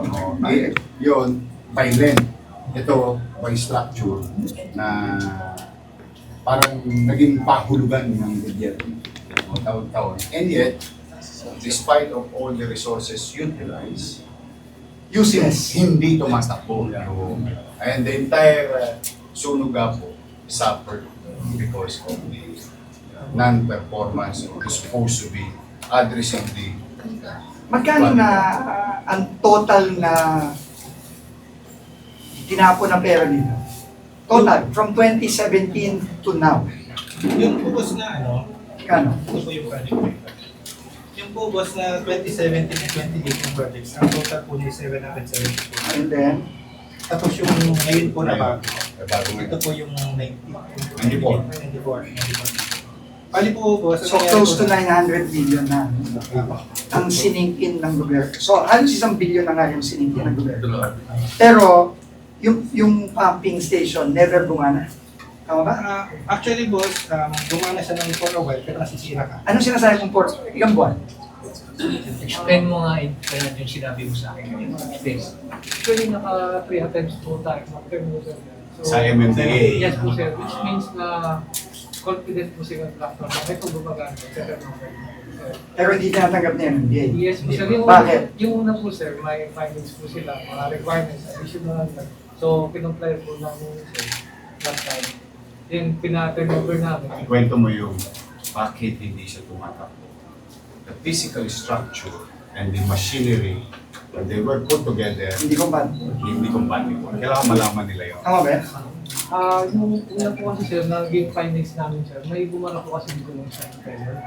Oh, eh, yun, by length. Ito, by structure na parang naging pahulugan ng gobyerno o taon-taon. And yet, despite of all the resources utilized, using Yes. hindi tumatakbo. And the entire uh, Sunugapo suffered because of the non-performance or supposed to be addressing the Magkano na ah, ang total na tinapon na pera nito? Total, from 2017 to now. Yung pubos na ano, Kano? ito po yung project. Yung pubos na 2017 to 2018 projects, ang total po niya is 774. And then, Tapos yung ngayon po na bago, ito po yung 90. 94. 94. 94. Bali po po, so close to 900 billion na ang siningkin ng gobyerno. So halos isang billion na nga yung siningkin ng gobyerno. Pero, yung, yung pumping station never gumana. Tama ba? Ah, actually boss, um, gumana siya ng for a while pero nasisira ka. Anong sinasabi mong port? Ilang buwan? Explain mo nga in kaya yung sinabi mo sa akin. Explain. Actually, naka three attempts po tayo after mo sir. So, Sa MMDA. Yes po sir, which means na confident po si contractor na ito gumagana sa turnover. Pero hindi tinatanggap niya ng NBA. Yes po sir, yung, Bakit? yung una po sir, may findings po sila, mga requirements, additional na. So, pinumply po namin sir last time. Then, pina-turnover namin. Kwento mo yung bakit hindi siya tumatakbo. The physical structure and the machinery when they were put together, Hindi ko ba? hindi compatible. Kailangan malaman nila yun. Tama ba? yan? Ah, yung una po kasi sir, naging findings namin sir, may gumana po kasi dito ng sa impeller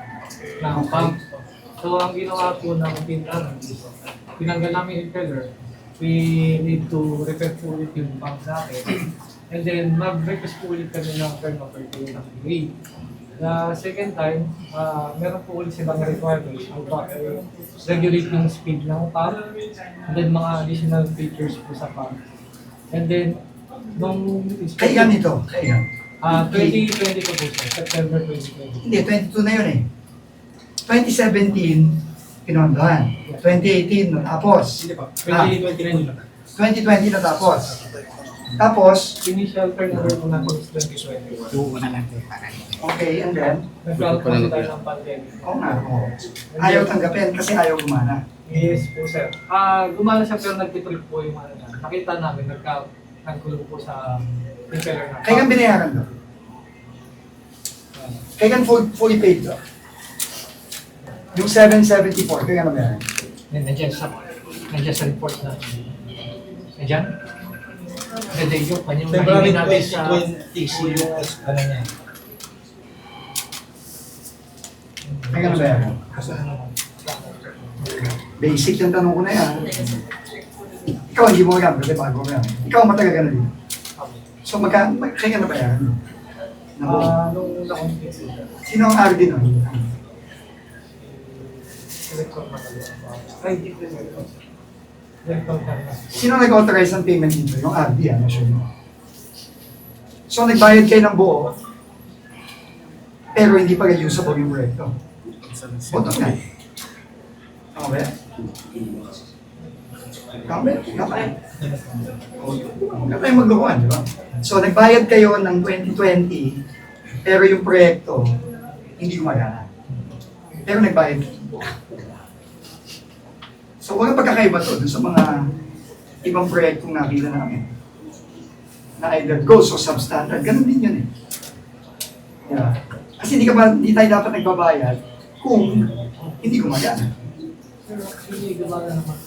ng pump. So, ang ginawa po ng namin is, tinanggal namin yung impeller, we need to repair po ulit yung pump natin. And then, mag-request po ulit kami ng turnover to ng grade. The second time, ah meron po ulit silang requirements about uh, regulate yung speed ng pump, and then mga additional features po sa pump. And then, nung... Kailan ito? Kailan? Ah, 2022 po sir, September 2020. Hindi, 22 na yun eh. 2017, pinondohan. 2018, natapos. Hindi pa, Ah. 2029 yun lang. 2020 natapos. Tapos, Initial turnover po natin is 2021. okay, and then, Nag-round po tayo ng pandemic. oo nga, oo. Ayaw tanggapin kasi ayaw gumana. Yes po sir. Ah, gumana siya pero nagtitrip po yung ano niya. Nakita namin, nagka, nagkulong po sa impeller na. Kaya kang binayaran doon. Kaya kang full, fully paid doon. Yung 774, kaya ka nabayaran. Yan, nandiyan sa, nandiyan sa report na. Nandiyan? Hindi, yung kanyang February nahiling natin sa 2020 yung ano niya. Kaya ka nabayaran. Kasi ano, Basic yung tanong ko na yan. Ikaw hindi mo alam kasi bago mo yan. Ikaw matagal ka na din. So magka, mag, kaya ka nabayaran. Nabuo. Ah, nung na-complete sir. Sino ang RD nun? Electron Magaluan po. Ay, di po sir. Electron Magaluan. Sino nag-authorize ng payment dito? Yung RD, ano siya mo? So nagbayad kayo ng buo, pero hindi pa usable yung proyekto. Boto nga. Tama Huwag na tayong maglokohan, di ba? So, nagbayad kayo ng 2020, pero yung proyekto, hindi gumagana. Pero nagbayad. So, walang pagkakaiba to dun sa mga ibang proyektong nakita namin. Na either ghost o substandard, ganun din yun eh. Di ba? Kasi hindi, ka ba, hindi tayo dapat nagbabayad kung hindi gumagana. Pero hindi gumana naman.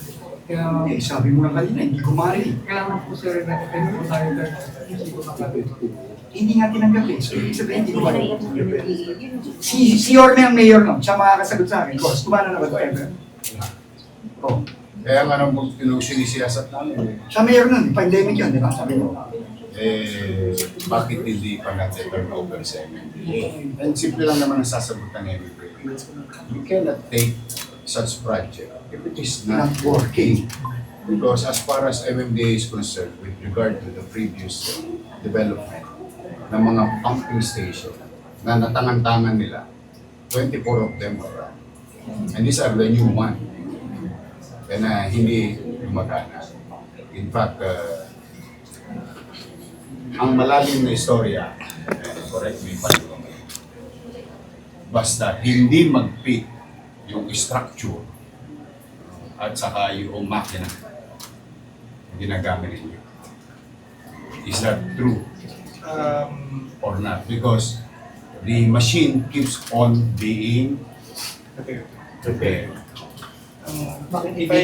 Kaya, Hindi, sabi mo lang kanina, hindi gumari. kailangan po sir, na-attend po tayo turnover. Hindi ko makagawa. Hindi nga tinanggap eh. So, ibig sabihin, hindi gumari. Si, si Yorme ang mayor no, siya makakasagot sa akin. Boss, kumana na ba ito? Oh. Kaya nga nung nung sinisiyasat namin, eh, Siya mayor nun, pandemic yun, di ba? Sabi mo. eh, bakit hindi pa natin turnover sa MMDA? And simple lang naman ang sasagutan ng MMDA. You cannot take such project if it is not Not working. Because as far as MMDA is concerned, with regard to the previous development ng mga pumping station na natangan-tangan nila, 24 of them are run. And these are the new one. Kaya na hindi gumagana. In fact, uh, ang malalim na istorya, eh, correct me if I'm wrong, basta hindi mag-fit yung structure at saka yung makina na ginagamit ninyo. Is that true Um, or not? Because the machine keeps on being repaired. um,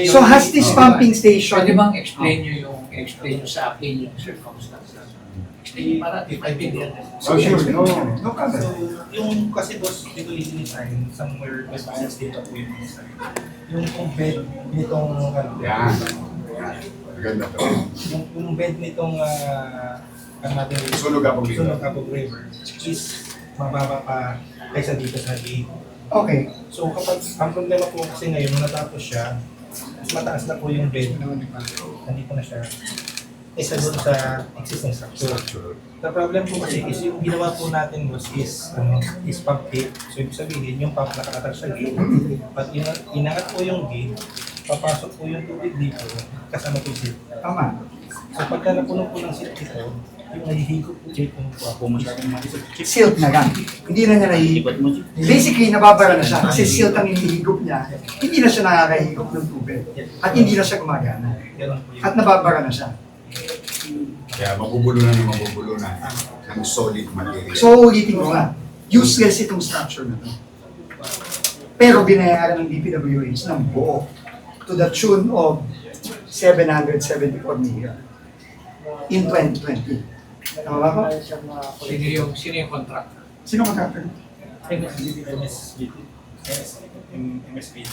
So has this Oh. pumping station, Pwede bang explain nyo yung, explain nyo sa akin yung circumstances? Explain para if I can Oh, sure. no, no comment. So, yung kasi boss, dito yung design, somewhere West Balance dito po yung design. Yung kung bed nitong, ano, Yan. Maganda to. yung, yung bed nitong, ah, ang natin, Sunog Apog River. Sunog Apog River is mababa pa kaysa dito sa gate. Okay. So kapag, ang problema po kasi ngayon, nung natapos siya, mas mataas na po yung bed. Nandito na siya. Isa doon sa existing structure. Structure. The problem po kasi is yung ginawa po natin was is ano, is pump gate. So ibig sabihin yung pump nakatag sa gate. Pag ina- inangat po yung gate, papasok po yung tubig dito kasama po yung seat. Tama. So pagka napuno po ng seat dito, yung nahihigop po dito po ako masyadong maisip. Sealed na lang. Hindi na niya nahihigop. Basically, nababara na siya kasi sealed ang hinihigop niya. Hindi na siya nakakahigop ng tubig. At hindi na siya gumagana. Po. At nababara na siya. Kaya mabubulo na na ng solid material. So, ulitin ko nga, useless itong structure na to. Pero binayaran ng DPWH ng buo to the tune of 774 million in 2020. Tama ba ko? Sino yung, sino yung contractor? Sino contractor? MSBT. MS, MSBT.